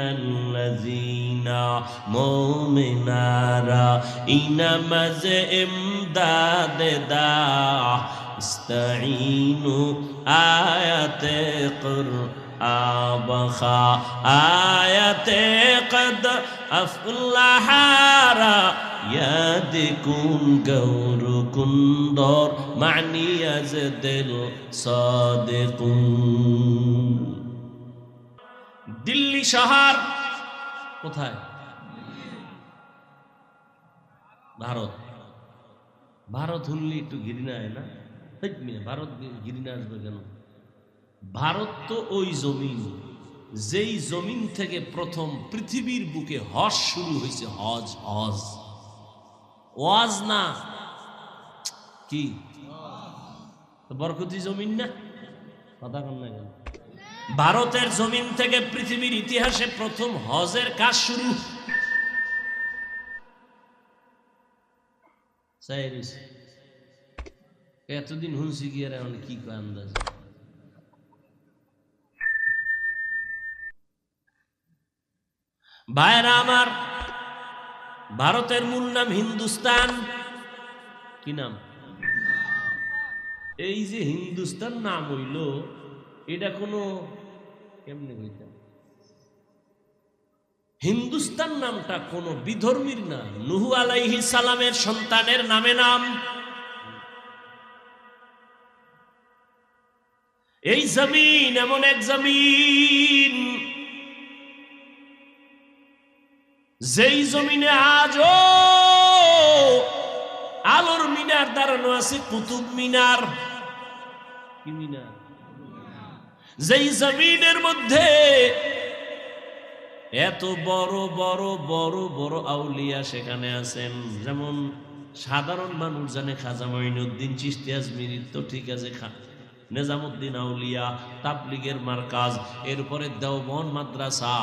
ইন্নাল্লাযীনা মুমিনারা ইনামাজ ইমদাদ দা ইস্তাঈনু আয়াতে কুরআবখা আয়াতে কদ আফলাহারা ইয়াদিকুন গৌর কুন্দর মানিয়াজ দিল সাদিকুন দিল্লি শহর কোথায়? ভারত। ভারত হলে একটু ঘৃণা হয় না? ভারত ঘৃণা আসবে কেন? ভারত তো ওই জমিন, যেই জমিন থেকে প্রথম পৃথিবীর বুকে হজ শুরু হয়েছে। হজ হজ। ওয়াজ না? কি? বরকতি জমিন না? কথা কেন? ভারতের জমিন থেকে পৃথিবীর ইতিহাসে প্রথম হজের কাজ শুরু। এতদিন কি আর এখন কি আন্দাজ। ভাইরা আমার, ভারতের মূল নাম হিন্দুস্তান। কি নাম? এই যে হিন্দুস্তান নাম হইল, এটা কোনো কেমনে কইতাম হিন্দুস্তান নামটা কোন বিধর্মীর না নুহু আলাইহি সালামের সন্তানের নামে নাম। এই জমিন এমন এক জমিন, যেই জমিনে আজও আলোর মিনার দাঁড়ানো আছে, কুতুব মিনার। কি মিনার? যেই জমিনের মধ্যে এত বড় বড় বড় বড় আউলিয়া সেখানে আছেন। যেমন সাধারণ মানুষ জানে খাজা মঈনুদ্দিন চিস্তি আজমিরি, তো ঠিক আছে নেজামুদ্দিন আউলিয়া, তাবলিগের মার্কাজ, এরপরে দেওবন মাদ্রাসা,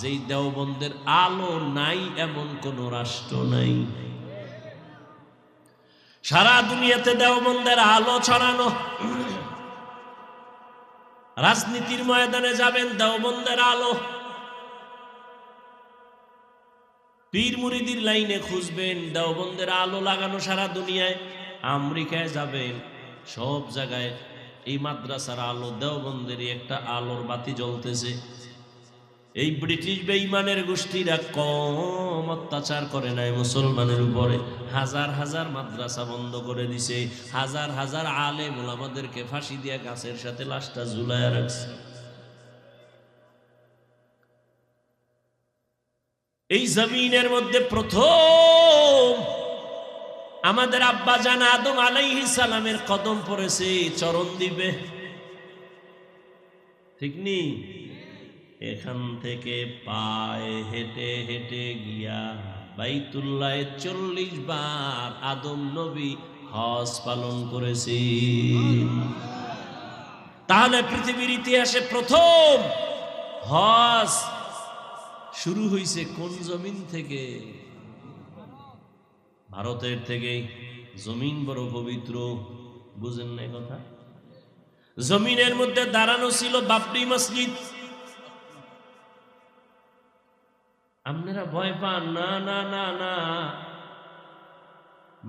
যেই দেওবন্দের আলো নাই এমন কোন রাষ্ট্র নাই। সারা দুনিয়াতে দেওবন্দের আলো ছড়ানো। রাজনীতির ময়দানে যাবেন, দেওবন্দের আলো। পীর মুরিদির লাইনে খুঁজবেন, দেওবন্দের আলো লাগানো সারা দুনিয়ায়। আমেরিকায় যাবেন, সব জায়গায় এই মাদ্রাসার আলো, দেওবন্দেরই একটা আলোর বাতি জ্বলতেছে। এই ব্রিটিশ বেইমানের গোষ্ঠীরা কম অত্যাচার করে নাই মুসলমানের উপরে। হাজার হাজার মাদ্রাসা বন্ধ করে দিছে। হাজার হাজার আলে মোলামাদেরকে ফাঁসি দিয়া গাছের সাথে লাশটা ঝুলাইয়া রাখছে। এই জমিনের মধ্যে প্রথম আমাদের আব্বা জান আদম আলাইহি সালামের কদম পড়েছে, চরণ দিবে। ঠিক নি এখান থেকে পায়ে হেঁটে হেঁটে গিয়া বাইতুল্লাহ চল্লিশ বার আদম নবী হজ পালন করেছি। তাহলে পৃথিবীর ইতিহাসে প্রথম হজ শুরু হয়েছে কোন জমিন থেকে? ভারতের থেকে। জমিন বড় পবিত্র, বুঝেন না কথা? জমিনের মধ্যে দাঁড়ানো ছিল বাবরি মসজিদ। আপনারা ভয় পান, না না না না।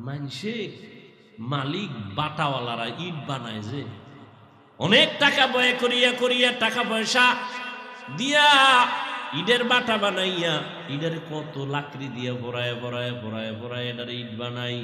মানুষে মালিক বাটাওয়ালারা ইট বানায় যে। অনেক টাকা বয়ে করিয়া করিয়া টাকা পয়সা দিয়া ইটের বাটা বানাইয়া, ইটের কত লাকড়ি দিয়া ভরায় ভরায় ভরায় ভরায় এটার ইট বানাই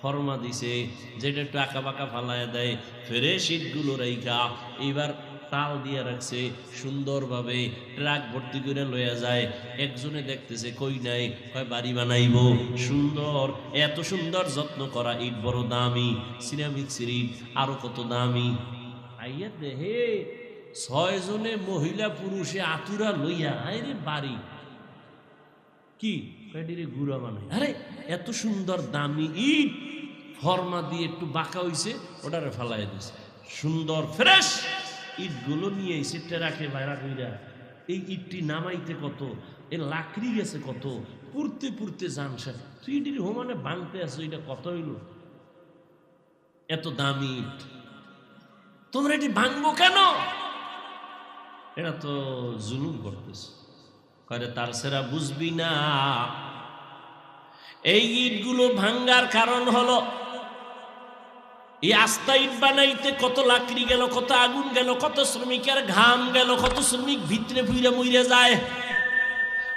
ফর্মা দিছে, যেটা আঁকা বাঁকা ফালায় দেয়, ফ্রেশ ইটগুলো রাইখা, এইবার তাল দিয়ে রাখছে, সুন্দরভাবে ট্রাক ভর্তি করে লইয়া যায়। একজনে দেখতেছে, কই নাই? কয়, বাড়ি বানাইব। সুন্দর, এত সুন্দর যত্ন করা ইট, বড় দামি। সিরামিক ইট আরও কত দামি। আইয়া দেহে ছয় জনে মহিলা পুরুষে আতুরা লইয়া আরে বাড়ি। কি? কয়টিরে গুড়া বানাই। আরে, এত সুন্দর দামি ইট। ফর্মা দিয়ে একটু বাঁকা হইছে, ওটারে ফেলাই দিছে। সুন্দর, ফ্রেশ। ইটগুলো নিয়ে এসে টেরাকে বাইরা কইরা, এই ইটটি নামাইতে কত এ লাকড়ি গেছে কত পুরতে জান সে। তুই ইটির হোমানে ভাঙতে আছো, এটা কত হইল? এত দামি ইট। তোমরা এটি ভাঙবো কেন? এটা তো জুলুম করতেছে। করে তার সেরা বুঝবি না। এই ইটগুলো ভাঙ্গার কারণ হলো এই আস্তা ইট বানাইতে কত লাকড়ি গেল, কত আগুন গেল, কত শ্রমিকের ঘাম গেল, কত শ্রমিক ভিতরে ফুইরে মুইরে যায়।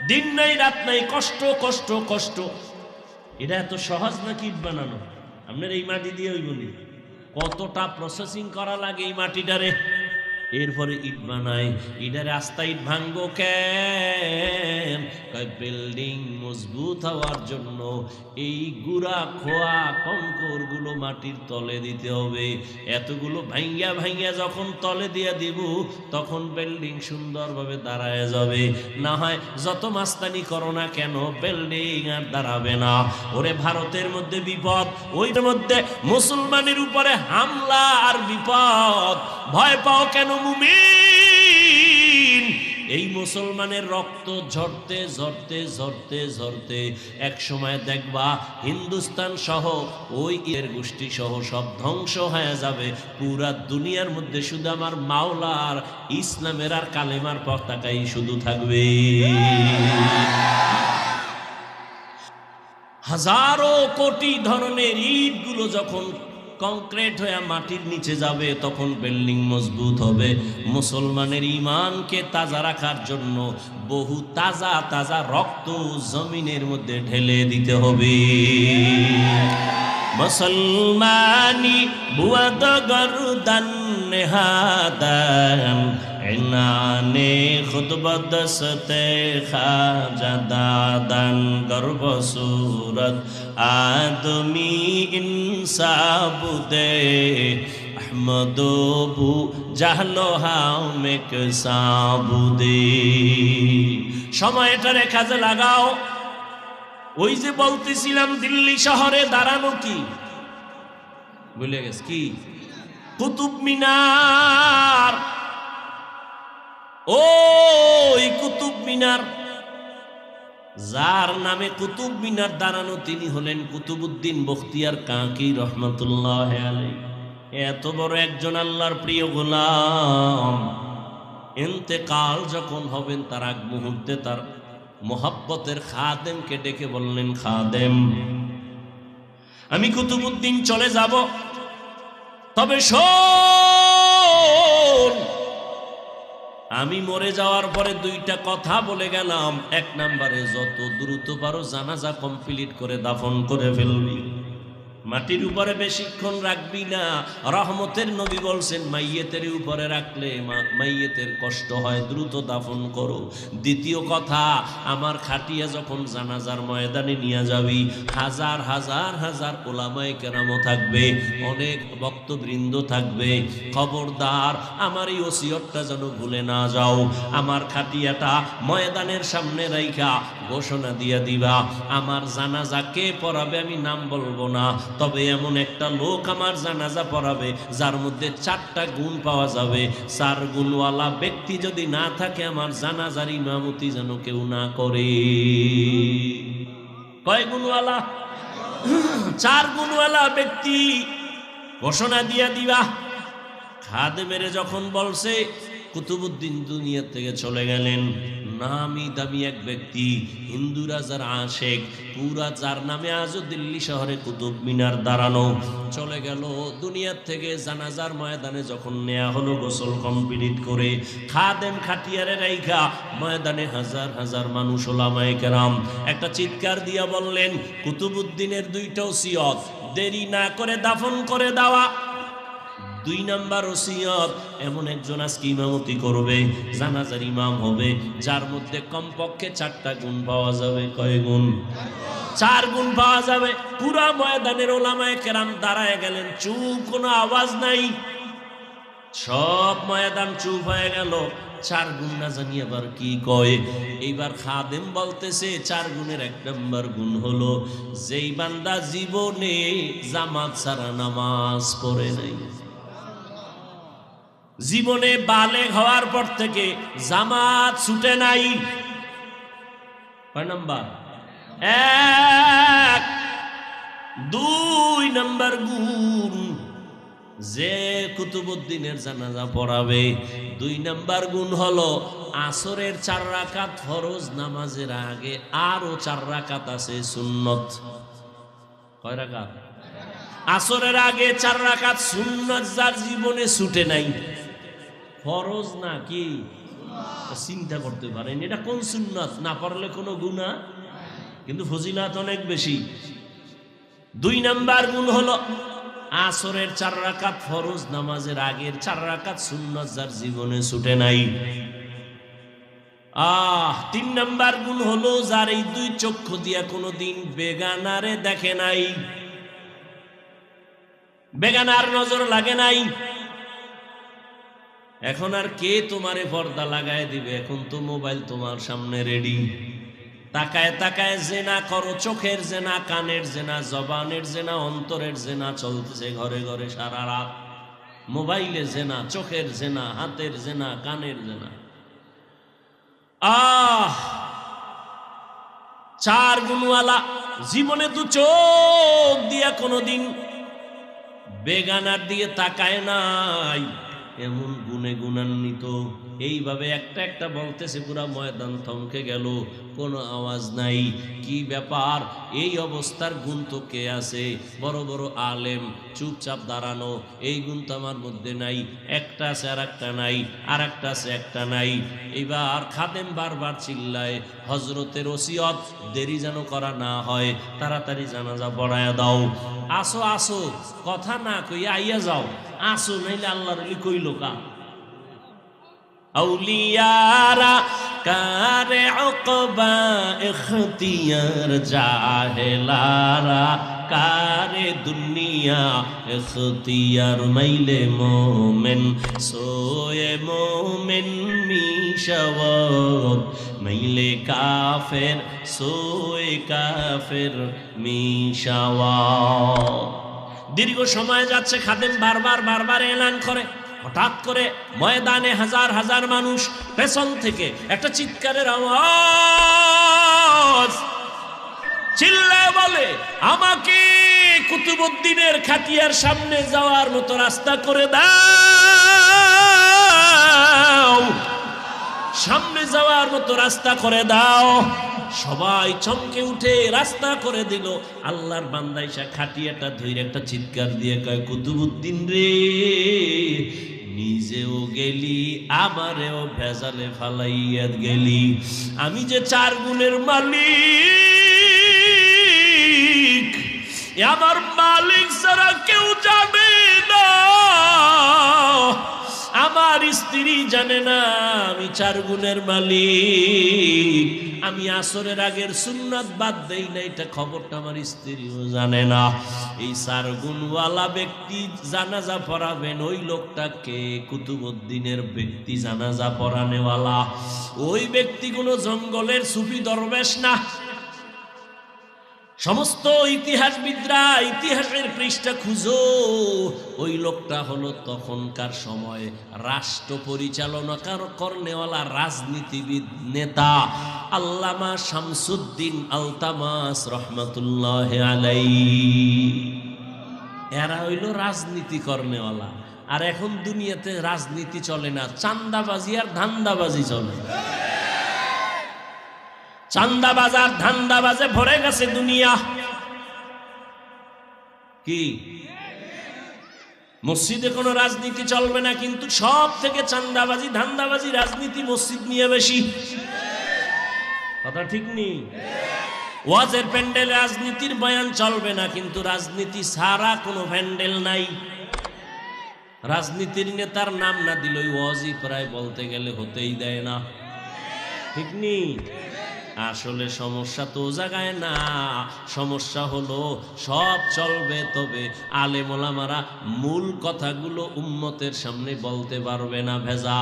দিন নাই, রাত নাই, কষ্ট কষ্ট কষ্ট। এটা এত সহজ নাকি ইট বানানো? আপনার এই মাটি দিয়ে ওই বলি কতটা প্রসেসিং করা লাগে এই মাটিটারে? এরপরে ইট বানায় ইটারে আস্তা ইট ভাঙ্গো কেন? বিল্ডিং মজবুত হওয়ার জন্য এই গুড়া খোয়া কঙ্করগুলো মাটির তলে দিতে হবে। এতগুলো ভাঙ্গিয়া ভাঙ্গিয়া যখন তলে দিয়ে দিব, তখন বিল্ডিং সুন্দরভাবে দাঁড়ায় যাবে। না হয় যত মাস্তানি করো না কেন, বিল্ডিং আর দাঁড়াবে না। ওরে ভারতের মধ্যে বিপদ, ওইটার মধ্যে মুসলমানের উপরে হামলা আর বিপদ। ভয় পাও কেন মুমিন? এই মুসলমানের রক্ত ঝরতে ঝরতে ঝরতে ঝরতে এক সময় দেখবা হিন্দুস্তান সহ ওই এর গোষ্ঠী সহ সব ধ্বংস হয়ে যাবে। পুরা দুনিয়ার মধ্যে শুধু আমার মাওলার ইসলামের আর কালেমার পতাকাই শুধু থাকবে। হাজারো কোটি ধরনের ইটগুলো যখন কংক্রিট হয়ে মাটির নিচে যাবে, তখন বিল্ডিং মজবুত হবে। মুসলমানের ইমানকে তাজা রাখার জন্য বহু তাজা তাজা রক্ত জমিনের মধ্যে ঢেলে দিতে হবে। মুসলমানি বুয়াদ গরদান নেহাদান এনানে খুতবত সতে খাজা দাদান গর্ব সুরত। আদমি ইনসাবুদে আহমদবু জাহলো হামেক সাবুদে। সময়টারে কাজে লাগাও। ওই যে বলতেছিলাম দিল্লি শহরে দাঁড়ানো কি? বলে গেছ। কি? কুতুব মিনার। ওই কুতুব মিনার, যার নামে কুতুব মিনার দাঁড়ানো তিনি হলেন কুতুবুদ্দিন বখতিয়ার কাকি রহমতুল্লাহ এত বড় একজন আল্লাহর প্রিয় গোলাম। এতেকাল যখন হবেন, তার আগ মুহূর্তে তার মোহাব্বতের খাদেমকে ডেকে বললেন, খাদেম, আমি কুতুবুদ্দিন চলে যাব। তবে শোন আমি মরে যাওয়ার পরে দুইটা কথা বলে গেলাম। এক নাম্বারে, যত দ্রুত পারো জানাজা কমপ্লিট করে দাফন করে ফেলবি। মাটির উপরে বেশিক্ষণ রাখবি না। রহমতের নবী বলছেন, মাইয়েতের উপরে রাখলে মাইয়েতের কষ্ট হয়, দ্রুত দাফন করো। দ্বিতীয় কথা, আমার খাটিয়া যখন জানাজার ময়দানে নিয়ে যাবি, হাজার হাজার হাজার ওলামায় কেরামও থাকবে, অনেক ভক্তবৃন্দ থাকবে। খবরদার, আমার এই ওসিয়তটা যেন ভুলে না যাও। আমার খাটিয়াটা ময়দানের সামনে রাইখা, ঘোষণা দিয়া দিবা, আমার জানাজা কে পড়াবে আমি নাম বলব না। তবে এমন একটা লোক আমার জানাজা পড়াবে, যার মধ্যে চারটা গুণ পাওয়া যাবে। চার গুণওয়ালা ব্যক্তি যদি না থাকে, আমার জানাজার ইমামতি যেন কেউ না করে। কয় গুণওয়ালা? চার গুণওয়ালা ব্যক্তি, ঘোষণা দিয়া দিবা। খাদ মেরে যখন বলছে, কুতুবুদ্দিন দুনিয়া থেকে চলে গেলেন। নামি দামি এক ব্যক্তি, হিন্দুরা যার আশেক, পুরা যার নামে আজও দিল্লি শহরে কুতুব মিনার দাঁড়ানো। চলে গেল দুনিয়ার থেকে জানাজার ময়দানে যখন নেয়া হলো গোসল কমপ্লিট করে। খাদেম খাটিয়ারে রাইখা ময়দানে হাজার হাজার মানুষ ওলামায় কেরাম। একটা চিৎকার দিয়া বললেন কুতুবুদ্দিনের দুইটাও ওসিয়ত, দেরি না করে দাফন করে দেওয়া। দুই নাম্বার ওসিয়ত, এমন একজন আজকে ইমামতি করবে, জানাজার ইমাম হবে, যার মধ্যে কমপক্ষে চারটা গুণ পাওয়া যাবে। কয় গুণ? চার গুণ পাওয়া যাবে। পুরা ময়দানের ওলামায় কেরাম দাঁড়ায় গেলেন, চুপ, কোনো আওয়াজ নাই। সব ময়দান চুপ হয়ে গেল। চার গুণ না জানি আবার কি কয়। এইবার খাদেম বলতেছে, চার গুণের এক নম্বর গুণ হলো, যেই বান্দা জীবনে জামাত ছাড়া নামাজ পড়ে নাই। জীবনে বালে হওয়ার পর থেকে জামাত ছুটে নাই। কয় নাম্বার? এক। দুই নাম্বার গুণ। যে কুতুবুদ্দিনের জানাজা পড়াবে, দুই নাম্বার গুণ হলো আসরের চার রাকাত ফরজ নামাজের আগে আরও চার রাকাত আছে সুন্নত। কয় রাকাত? আসরের আগে চার রাকাত সুন্নত যার জীবনে ছুটে নাই। ফরজ না কি চিন্তা করতে পারেন, এটা কোন সুন্নত? না পড়লে কোনো গুণা কিন্তু ফজিলাত অনেক বেশি। দুই নাম্বার গুণ হলো, আসরের চার রাকাত ফরজ, নামাজের আগের চার রাকাত সুন্নত যার জীবনে ছুটে নাই। আহ, তিন নাম্বার গুণ হলো, যার এই দুই চক্ষু দিয়া কোনোদিন বেগানারে দেখে নাই। বেগানার নজর লাগে নাই। এখন আর কে তোমারে পর্দা লাগায় দিবে? এখন তো মোবাইল তোমার সামনে রেডি তাকায় তাকায় জেনা করো, চোখের জেনা, কানের জেনা, জবানের জেনা, অন্তরের জেনা, চলতেছে ঘরে ঘরে সারা রাত। মোবাইলে জেনা, চোখের জেনা, হাতের জেনা, কানের জেনা। আহ! চার গুণওয়ালা, জীবনে তো চোখ দিয়া কোনোদিন বেগানার দিয়ে তাকায় নাই। এমন গুণে গুণান্বিত। এইভাবে একটা একটা বলতেছে, পুরা ময়দান থমকে গেল, কোনো আওয়াজ নাই। কি ব্যাপার? এই অবস্থার গুণ তো কে আছে? বড় বড় আলেম, চুপচাপ দাঁড়ানো, এই গুণ তো আমার মধ্যে নাই। একটা আছে আর একটা নাই, আর একটা আছে একটা নাই। এইবার খাদেম বারবার চিল্লায় হজরতের ওসিয়ত, দেরি যেন করা না হয়, তাড়াতাড়ি জানাজা পড়ায়া দাও। আসো আসো কথা না কইয়া আইয়া যাও। আসো নাইলে আল্লাহর কইল কা। আউলিয়ারা কারে অকবা এখতিয়ার জাহেলারা কারে দুনিয়া এখতিয়ার মাইলে মোমেন, সোয়ে মোমেন মিশাওয়াত মাইলে কাফের, সোয়ে কাফের মিশাওয়াত দীর্ঘ সময় যাচ্ছে খাদেম বারবার বারবার এলান করে। হঠাৎ করে ময়দানে হাজার হাজার মানুষ পেছন থেকে একটা চিৎকারের আওয়াজ। চিল্লায় বলে, আমাকে কুতুবুদ্দিনের খাতিয়ার সামনে যাওয়ার মতো রাস্তা করে দাও। সামনে যাওয়ার মতো রাস্তা করে দাও। সবাই চমকে উঠে রাস্তা করে দিল। আল্লাহর বান্দাইসা খাটিয়াটা ধরে একটা চিৎকার দিয়ে কয়, কুতুবুদ্দিন রে, নিজেও গেলি, আমারেও ভেজালে ফালাইয়া গেলি। আমি যে চার গুণের মালিক আমার মালিক ছাড়া কেউ জানে না। আমার স্ত্রী জানে না, আমি চার গুণের মালিক। আমি আসরের আগের সুন্নাত বাদ দেই না, এটা খবরটা আমার স্ত্রীও জানে না। এই চার গুণওয়ালা ব্যক্তি জানাজা পড়াবেন, ওই লোকটাকে কুতুবুদ্দিনের ব্যক্তি জানাজা পড়ানেওয়ালা। ওই ব্যক্তিগুলো জঙ্গলের সুফি দরবেশ না। সমস্ত ইতিহাসবিদরা ইতিহাসের পৃষ্ঠা খুঁজো। ওই লোকটা হলো তখনকার সময় রাষ্ট্র পরিচালনা কর্নেওয়ালা রাজনীতিবিদ নেতা আল্লামা শামসুদ্দিন আলতামাস রহমতুল্লাহ আলাই এরা হইল রাজনীতি কর্নেওয়ালা। আর এখন দুনিয়াতে রাজনীতি চলে না, চান্দাবাজি আর ধান্দাবাজি চলে। চান্দা বাজার ধান্দা বাজে ভরে গেছে দুনিয়া। কি? মসজিদে কোনো রাজনীতি চলবে না, কিন্তু সব থেকে চান্দাবাজি, ধান্দাবাজি রাজনীতি মসজিদ নিয়ে বেশি। কথা ঠিক নেই ওয়াজের প্যান্ডেল রাজনীতির বয়ান চলবে না, কিন্তু রাজনীতি সারা কোনো প্যান্ডেল নাই। রাজনীতির নেতার নাম না দিল ওয়াজই প্রায় বলতে গেলে হতেই দেয় না। ঠিক নেই আসলে সমস্যা তো জায়গায় না। সমস্যা হলো সব চলবে তবে আলেমোলামারা মূল কথাগুলো উম্মতের সামনে বলতে পারবে না ভেজা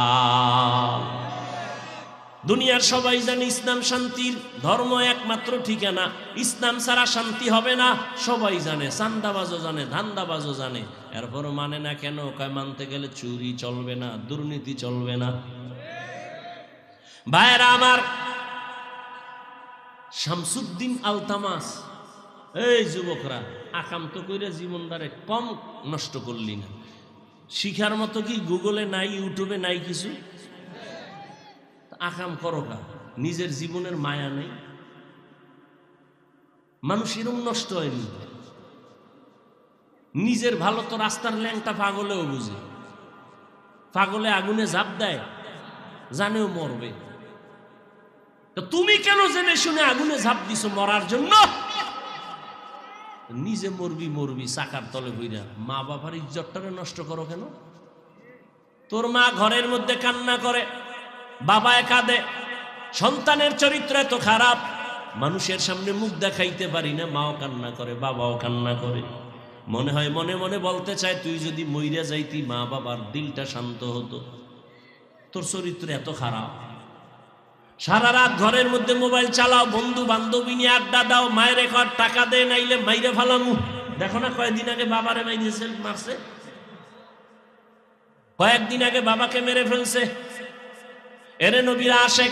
দুনিয়ার সবাই জানে ইসলাম শান্তির ধর্ম একমাত্র ঠিকানা। ইসলাম ছাড়া শান্তি হবে না, সবাই জানে, চান্দাবাজও জানে, ধান্দাবাজও জানে। এরপর মানে না কেন? কয়, মানতে গেলে চুরি চলবে না, দুর্নীতি চলবে না। ভাইয়েরা আমার শামসুদ্দিন আলতামাস। এই যুবকরা আকান্ত করে জীবনদারে কম নষ্ট করলি না। শিখার মতো কি গুগলে নাই, ইউটিউবে নাই কিছু? আকাম করো কা নিজের জীবনের মায়া নেই। মানুষ এরম নষ্ট হয়নি। নিজের ভালো তো রাস্তার ল্যাংটা পাগলেও বুঝে। পাগলে আগুনে ঝাঁপ দেয়, জানেও মরবে। তুমি কেন জেনে শুনে আগুনে ঝাঁপ দিছো মরার জন্য? নিজে মরবি মরবি, চাকার তলে বইরা। মা বাবার ইজ্জতটারে নষ্ট করো কেন? তোর মা ঘরের মধ্যে কান্না করে বাবা কাঁদে, সন্তানের চরিত্র এত খারাপ, মানুষের সামনে মুখ দেখাইতে পারি না, মাও কান্না করে, বাবাও কান্না করে। মনে হয় মনে মনে বলতে চায়, তুই যদি মইরা যাইতি, মা বাবার দিলটা শান্ত হতো। তোর চরিত্র এত খারাপ। সারা রাত ঘরের মধ্যে মোবাইল চালাও, বন্ধু বান্ধবী নিয়ে আড্ডা দাও, মায়ের ঘর টাকা দে, নাইলে মাইরে ফালামু। দেখো না কয়েকদিন আগে বাবারে মাইরেছে মারছে। কয়েকদিন আগে বাবাকে মেরে ফেলছে। এরে নবীরা আশেক।